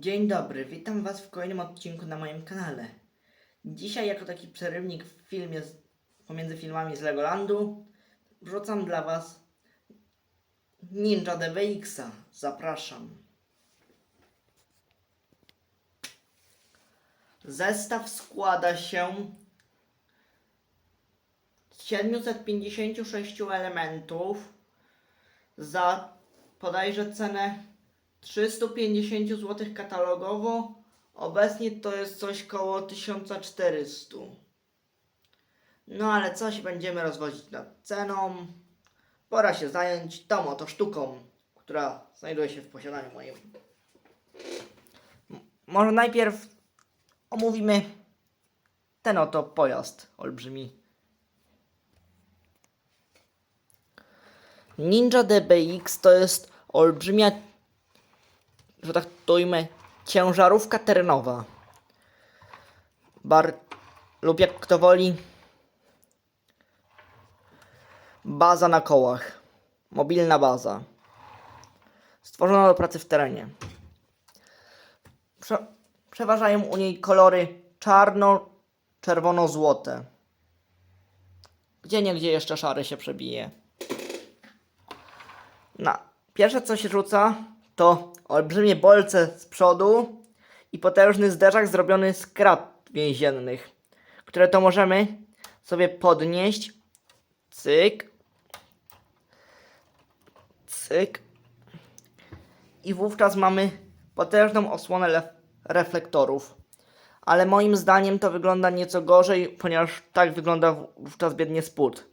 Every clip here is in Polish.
Dzień dobry, witam Was w kolejnym odcinku na moim kanale. Dzisiaj, jako taki przerywnik w filmie z, pomiędzy filmami z Legolandu, wrzucam dla Was Ninja DBX-a. Zapraszam. Zestaw składa się z 756 elementów za podajże cenę 350 zł katalogowo. Obecnie to jest coś koło 1400. No ale coś będziemy rozwozić nad ceną. Pora się zająć tą oto sztuką, która znajduje się w posiadaniu moim. Może najpierw omówimy ten oto pojazd olbrzymi. Ninja DBX to jest olbrzymia że tak to ujmę, ciężarówka terenowa. Bar lub jak kto woli, baza na kołach. Mobilna baza. Stworzona do pracy w terenie. Prze przeważają u niej kolory czarno-czerwono-złote. Gdzie niegdzie jeszcze szary się przebije. Na pierwsze co się rzuca to olbrzymie bolce z przodu i potężny zderzak zrobiony z krat więziennych, które to możemy sobie podnieść. Cyk. Cyk. I wówczas mamy potężną osłonę reflektorów. Ale moim zdaniem to wygląda nieco gorzej, ponieważ tak wygląda wówczas biednie spód.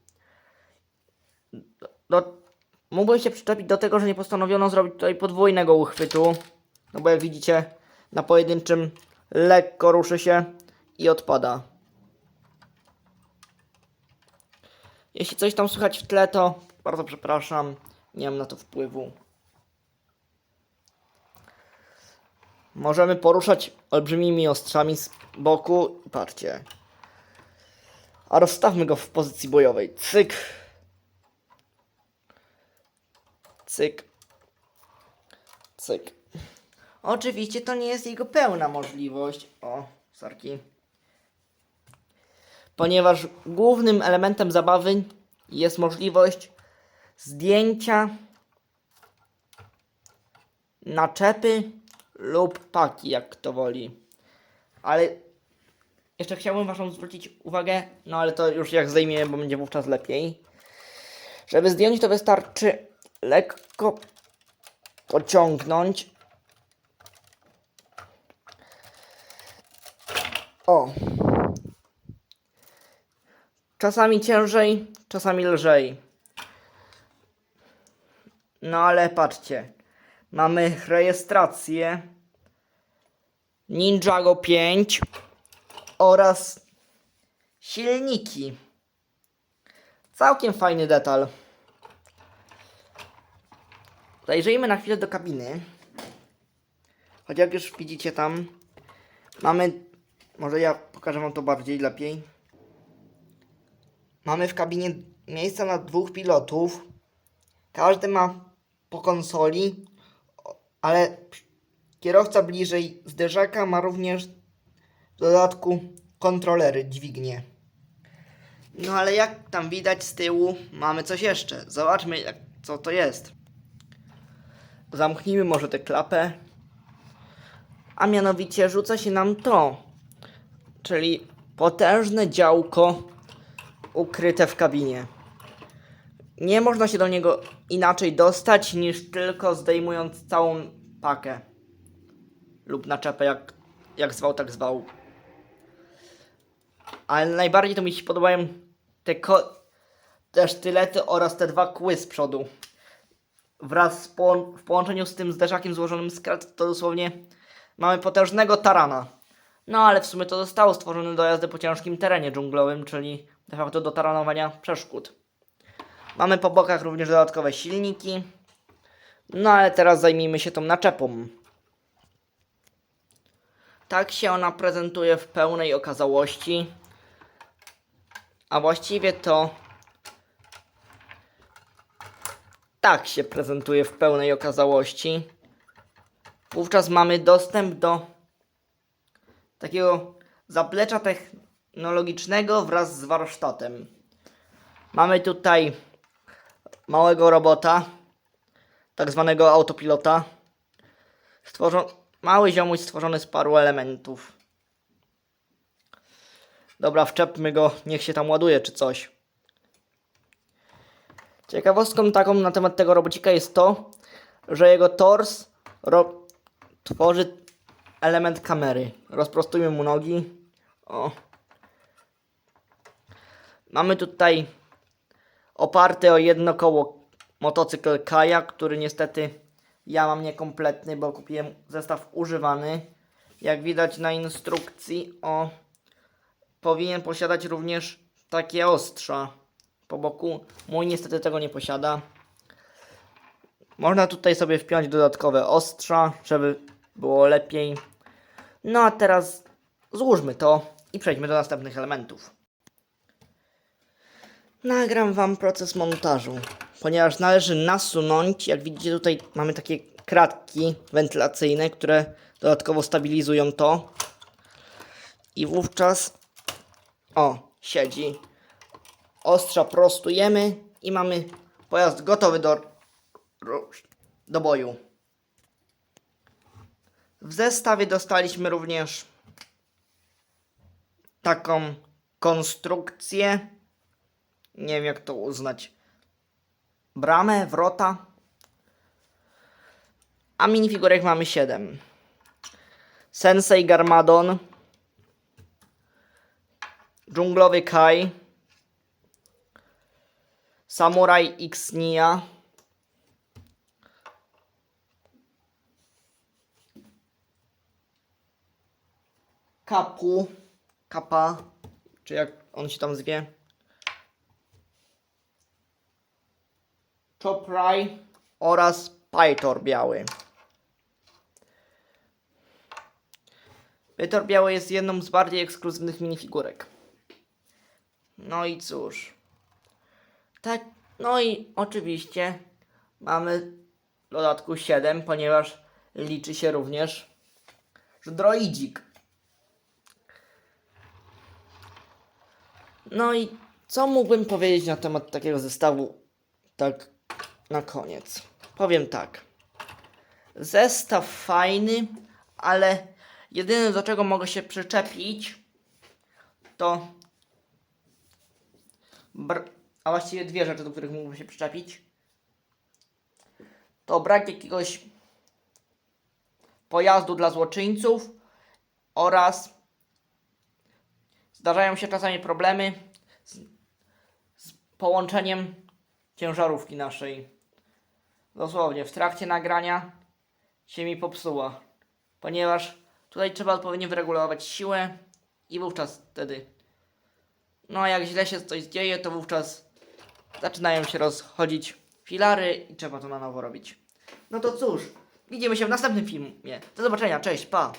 Do, Mógłbym się przyczepić do tego, że nie postanowiono zrobić tutaj podwójnego uchwytu. No bo jak widzicie, na pojedynczym lekko ruszy się i odpada. Jeśli coś tam słychać w tle, to bardzo przepraszam. Nie mam na to wpływu. Możemy poruszać olbrzymimi ostrzami z boku. Patrzcie. A rozstawmy go w pozycji bojowej. Cyk. Cyk. Cyk. Oczywiście to nie jest jego pełna możliwość. O, sarki. Ponieważ głównym elementem zabawy jest możliwość zdjęcia naczepy lub paki, jak kto woli. Ale jeszcze chciałbym Waszą zwrócić uwagę, no ale to już jak zdejmiemy, bo będzie wówczas lepiej. Żeby zdjąć to wystarczy lekko pociągnąć. O. Czasami ciężej, czasami lżej. No ale patrzcie. Mamy rejestrację Ninjago 5 oraz silniki. Całkiem fajny detal. Zajrzyjmy na chwilę do kabiny. Choć jak już widzicie tam, mamy, może ja pokażę wam to bardziej lepiej. Mamy w kabinie miejsca na dwóch pilotów. Każdy ma po konsoli, ale kierowca bliżej zderzaka ma również w dodatku kontrolery, dźwignie. No ale jak tam widać z tyłu, mamy coś jeszcze. Zobaczmy, co to jest. Zamknijmy może tę klapę. A mianowicie rzuca się nam to. Czyli potężne działko ukryte w kabinie. Nie można się do niego inaczej dostać niż tylko zdejmując całą pakę. Lub naczepę, jak, jak zwał, tak zwał. Ale najbardziej to mi się podobają te, te sztylety oraz te dwa kły z przodu wraz połą- w połączeniu z tym zderzakiem złożonym z to dosłownie mamy potężnego tarana. No ale w sumie to zostało stworzone do jazdy po ciężkim terenie dżunglowym, czyli de facto do taranowania przeszkód. Mamy po bokach również dodatkowe silniki. No ale teraz zajmijmy się tą naczepą. Tak się ona prezentuje w pełnej okazałości. A właściwie to tak się prezentuje w pełnej okazałości. wówczas mamy dostęp do takiego zaplecza technologicznego wraz z warsztatem. Mamy tutaj małego robota, tak zwanego autopilota. Stworzą... Mały ziomuś stworzony z paru elementów. Dobra, wczepmy go, niech się tam ładuje czy coś. Ciekawostką taką na temat tego robocika jest to, że jego tors tworzy element kamery. Rozprostujmy mu nogi. O. Mamy tutaj oparty o jedno koło motocykl Kaja, który niestety ja mam niekompletny, bo kupiłem zestaw używany. Jak widać na instrukcji, o powinien posiadać również takie ostrza po boku. Mój niestety tego nie posiada. Można tutaj sobie wpiąć dodatkowe ostrza, żeby było lepiej. No a teraz złóżmy to i przejdźmy do następnych elementów. Nagram Wam proces montażu, ponieważ należy nasunąć, jak widzicie tutaj mamy takie kratki wentylacyjne, które dodatkowo stabilizują to. I wówczas, o, siedzi. Ostrza prostujemy i mamy pojazd gotowy do, do boju. W zestawie dostaliśmy również taką konstrukcję. Nie wiem jak to uznać. Bramę, wrota. A minifigurek mamy 7. Sensei Garmadon. Dżunglowy Kai. Samurai X Nia. Kapu. Kapa. Czy jak on się tam zwie. Choprai oraz Pytor biały. Pytor biały jest jedną z bardziej ekskluzywnych minifigurek. No i cóż. Tak, no i oczywiście mamy w dodatku 7, ponieważ liczy się również droidzik. No i co mógłbym powiedzieć na temat takiego zestawu tak na koniec? Powiem tak. Zestaw fajny, ale jedyne do czego mogę się przyczepić to br- a właściwie dwie rzeczy, do których mógłbym się przyczepić. To brak jakiegoś pojazdu dla złoczyńców oraz zdarzają się czasami problemy z, z połączeniem ciężarówki naszej. Dosłownie, w trakcie nagrania się mi popsuła, ponieważ tutaj trzeba odpowiednio wyregulować siłę i wówczas wtedy. No a jak źle się coś dzieje, to wówczas zaczynają się rozchodzić filary i trzeba to na nowo robić. No to cóż, widzimy się w następnym filmie. Do zobaczenia, cześć, pa!